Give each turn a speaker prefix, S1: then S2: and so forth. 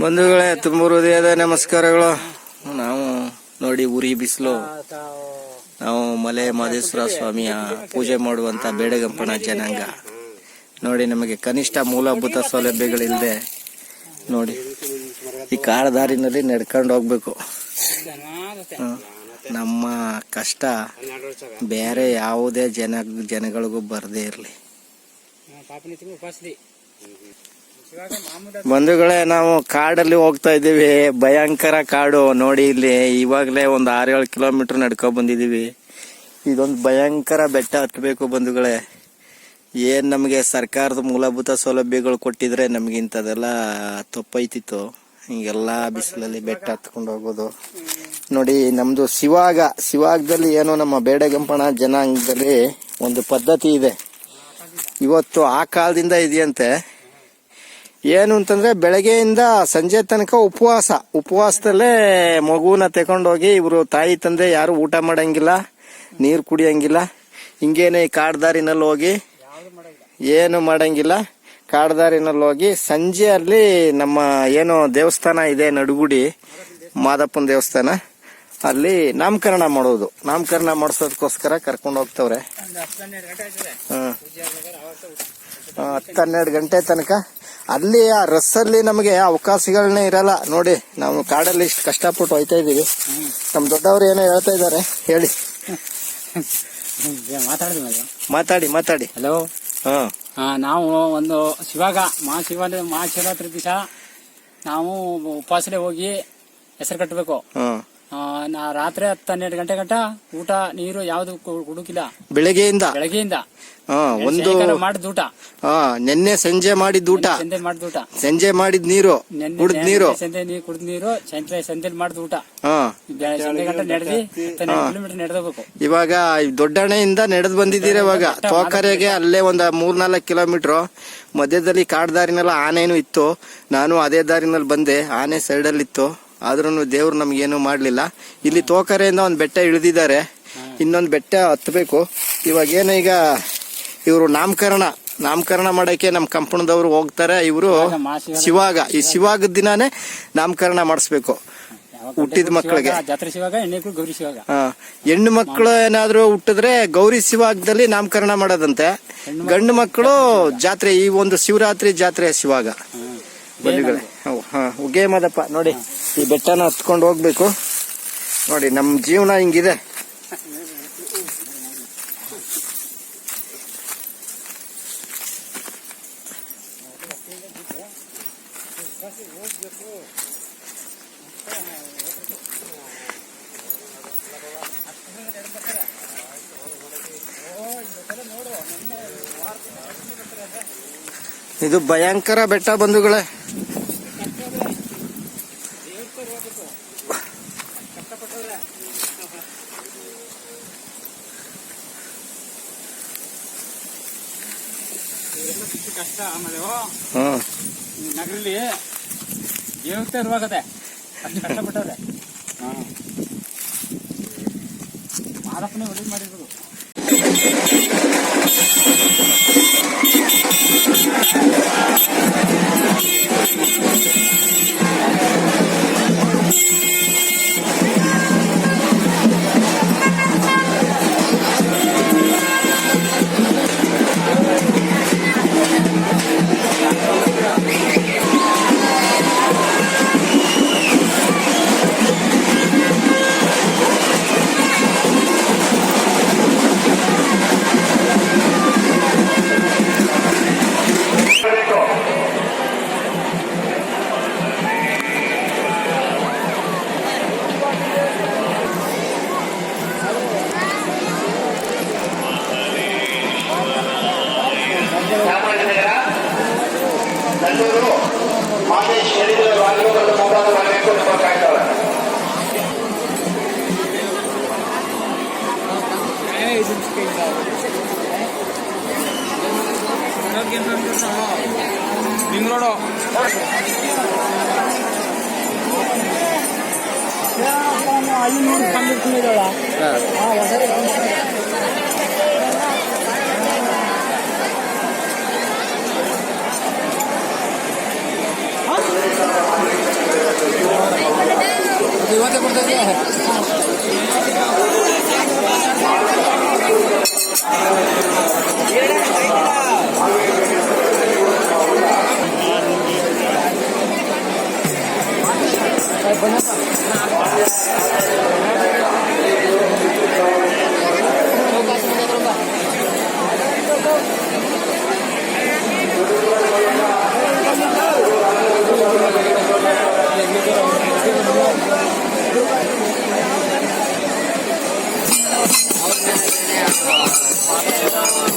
S1: ಬಂಧುಗಳೇ ತುಂಬ ಹೃದಯದ ನಮಸ್ಕಾರಗಳು. ನಾವು ನೋಡಿ ಉರಿ ಬಿಸಿಲು. ನಾವು ಮಲೆ ಮಾದೇಶ್ವರ ಸ್ವಾಮಿಯ ಪೂಜೆ ಮಾಡುವಂತ ಬೇಡಗಂಪನ ಜನಾಂಗ. ನೋಡಿ ನಮಗೆ ಕನಿಷ್ಠ ಮೂಲಭೂತ ಸೌಲಭ್ಯಗಳಿಲ್ಲದೆ ನೋಡಿ. ಈ ಕಾಡದಾರಿನಲ್ಲಿ ನಡ್ಕೊಂಡು ಹೋಗ್ಬೇಕು. ನಮ್ಮ ಕಷ್ಟ ಬೇರೆ ಯಾವುದೇ ಜನ ಜನಗಳಿಗೂ ಬರದೇ ಇರಲಿ. ಬಂಧುಗಳೇ, ನಾವು ಕಾಡಲ್ಲಿ ಹೋಗ್ತಾ ಇದ್ದೀವಿ. ಭಯಂಕರ ಕಾಡು. ನೋಡಿ ಇಲ್ಲಿ, ಇವಾಗಲೇ ಒಂದು ಆರು ಏಳು ಕಿಲೋಮೀಟರ್ ನಡ್ಕೊ ಬಂದಿದ್ದೀವಿ. ಇದೊಂದು ಭಯಂಕರ ಬೆಟ್ಟ ಹತ್ತಬೇಕು ಬಂಧುಗಳೇ. ಏನು ನಮಗೆ ಸರ್ಕಾರದ ಮೂಲಭೂತ ಸೌಲಭ್ಯಗಳು ಕೊಟ್ಟಿದ್ರೆ ನಮ್ಗೆ ಇಂಥದೆಲ್ಲ ತಪ್ಪೈತಿತ್ತು. ಹಿಂಗೆಲ್ಲ ಬಿಸಿಲಲ್ಲಿ ಬೆಟ್ಟ ಹತ್ಕೊಂಡು ಹೋಗೋದು. ನೋಡಿ ನಮ್ಮದು ಶಿವಾಗ. ಶಿವಾಗದಲ್ಲಿ ಏನೋ ನಮ್ಮ ಬೇಡಗಂಪಣ ಜನಾಂಗದಲ್ಲಿ ಒಂದು ಪದ್ಧತಿ ಇದೆ. ಇವತ್ತು ಆ ಕಾಲದಿಂದ ಇದೆಯಂತೆ. ಏನು ಅಂತಂದ್ರೆ ಬೆಳಗ್ಗೆಯಿಂದ ಸಂಜೆ ತನಕ ಉಪವಾಸ. ಉಪವಾಸದಲ್ಲೇ ಮಗುವನ್ನ ತಗೊಂಡೋಗಿ ಇವರು ತಾಯಿ ತಂದೆ ಯಾರು ಊಟ ಮಾಡಂಗಿಲ್ಲ, ನೀರು ಕುಡಿಯಂಗಿಲ್ಲ. ಹಿಂಗೇನೆ ಕಾಡ್ದಾರಿನಲ್ಲಿ ಹೋಗಿ ಏನು ಮಾಡಂಗಿಲ್ಲ. ಕಾಡ್ದಾರಿನಲ್ಲಿ ಹೋಗಿ ಸಂಜೆ ಅಲ್ಲಿ ನಮ್ಮ ಏನು ದೇವಸ್ಥಾನ ಇದೆ ನಡುಗುಡಿ, ಮಾದಪ್ಪನ ದೇವಸ್ಥಾನ. ಅಲ್ಲಿ ನಾಮಕರಣ ಮಾಡೋದು. ನಾಮಕರಣ ಮಾಡಿಸೋದಕ್ಕೋಸ್ಕರ ಕರ್ಕೊಂಡು ಹೋಗ್ತವ್ರೆ. ಹ್ಮ್. ಹತ್ತು ಹನ್ನೆರಡು ಗಂಟೆ ತನಕ ಅಲ್ಲಿ ಆ ರಸ್ಸಲ್ಲಿ ನಮಗೆ ಅವಕಾಶಗಳನ್ನೇ ಇರಲ್ಲ. ನೋಡಿ ನಾವು ಕಾಡಲ್ಲಿ ಇಷ್ಟು ಕಷ್ಟಪಟ್ಟು ಹೋಯ್ತಾ ಇದೀವಿ ನಮ್ ದೊಡ್ಡವರು ಏನೋ ಹೇಳ್ತಾ ಇದ್ದಾರೆ. ಹೇಳಿ. ಮಾತಾಡಿ ಮಾತಾಡಿ.
S2: ಹಲೋ
S1: ಹಾ.
S2: ನಾವು ಒಂದು ಶಿವಾಗ ಮಹಾಶಿವಾಲಯ ಮಹಾಶಿವರಾತ್ರಿ ದಿವಸ ನಾವು ಉಪವಾಸನೆ ಹೋಗಿ ಹೆಸರು ಕಟ್ಟಬೇಕು ನಾ ರಾತ್ರಿ ಹತ್ತು ಹನ್ನೆರಡು ಗಂಟೆ ಗಂಟ ಊಟ ನೀರು ಯಾವ್ದು ಹುಡುಕಿಲ್ಲ.
S1: ಬೆಳಗ್ಗೆಯಿಂದ?
S2: ಬೆಳಗ್ಗೆಯಿಂದ.
S1: ಹಾ ಒಂದು
S2: ಮಾಡಿದ ಊಟ.
S1: ಹಾ ನಿನ್ನೆ ಸಂಜೆ ಮಾಡಿದ ಊಟ.
S2: ಸಂಜೆ ಮಾಡಿದ ಊಟ.
S1: ಸಂಜೆ ಮಾಡಿದ ನೀರು ಕುಡಿದ ನೀರು.
S2: ಸಂಜೆ ನೀರು ಕುಡಿದ ನೀರು ಸಂಜೆ ಸಂಜೆ ಮಾಡಿದ ಊಟ. ಸಂಜೆ ಗಂಟೆ ನಡೆದಿ ಕಿಲೋಮೀಟರ್ ನಡೆದಬೇಕು
S1: ಇವಾಗ ದೊಡ್ಡಣೆಯಿಂದ ನಡೆದು ಬಂದಿದ್ದೀರ ಇವಾಗ. ತೋಕರೆಗೆ ಅಲ್ಲೇ ಒಂದ್ ಮೂರ್ನಾಲ್ಕು ಕಿಲೋಮೀಟರ್. ಮಧ್ಯದಲ್ಲಿ ಕಾಡ್ದಾರಿನೆಲ್ಲ ಆನೆನೂ ಇತ್ತು. ನಾನು ಅದೇ ದಾರಿನಲ್ಲಿ ಬಂದೆ ಆನೆ ಅಲ್ಲಿ ಇತ್ತು ಆದ್ರೂ ದೇವ್ರು ನಮ್ಗೇನು ಮಾಡ್ಲಿಲ್ಲ. ಇಲ್ಲಿ ತೋಕರೆಯಿಂದ ಒಂದ್ ಬೆಟ್ಟ ಇಳಿದಿದ್ದಾರೆ ಇನ್ನೊಂದ್ ಬೆಟ್ಟ ಹತ್ತಬೇಕು ಇವಾಗ ಏನು ಈಗ ಇವರು ನಾಮಕರಣ ನಾಮಕರಣ ಮಾಡಕ್ಕೆ ನಮ್ ಕಂಪನದವ್ರು ಹೋಗ್ತಾರೆ. ಇವರು ಶಿವಾಗ ಈ ಶಿವಾಗ ದಿನಾನೇ ನಾಮಕರಣ ಮಾಡಿಸ್ಬೇಕು. ಹುಟ್ಟಿದ ಮಕ್ಕಳಿಗೆ. ಹೆಣ್ಣು ಮಕ್ಕಳು ಏನಾದ್ರು ಹುಟ್ಟಿದ್ರೆ ಗೌರಿ ಶಿವಾಗದಲ್ಲಿ ನಾಮಕರಣ ಮಾಡೋದಂತೆ. ಗಂಡು ಮಕ್ಕಳು ಜಾತ್ರೆ ಈ ಒಂದು ಶಿವರಾತ್ರಿ ಜಾತ್ರೆ ಶಿವಾಗ. ಬಲಿಗಳೇ ಹಾ ಅದಪ್ಪ, ನೋಡಿ. ಈ ಬೆಟ್ಟನ ಹತ್ಕೊಂಡು ಹೋಗ್ಬೇಕು. ನೋಡಿ ನಮ್ಮ ಜೀವನ ಹಿಂಗಿದೆ. ಇದು ಭಯಂಕರ ಬೆಟ್ಟ ಬಂಧುಗಳೇ.
S2: ಕಷ್ಟ ಆಮೇಲೆ
S1: ಹ್ಮ್
S2: ನಗರಲ್ಲಿ ದೇವತೆ ಇರುವಾಗದೆ ಅಷ್ಟು ಕಷ್ಟಪಟ್ಟವ್ರೆ. ಮಾದಪ್ಪನೇ ಒಳ್ಳೇದು ಮಾಡಿರ್ಬೋದು
S3: ಚಾಮರಾಜನಗರ ನಲ್ಲೂರು ಮಾದೇಶ್ ಹೇಳಿದ ವಾಲ್ಯೂಗಳು ಮುಂತಾದ ಬರಬೇಕು ಅಂತ ಕಾಯ್ತಾಳೆ
S2: ರಿಂಗ್ ರೋಡು ಅಲ್ಲಿ ನೋಡಿ ಕಂಡಿರ್ತಿದ್ದಾಳ Amém.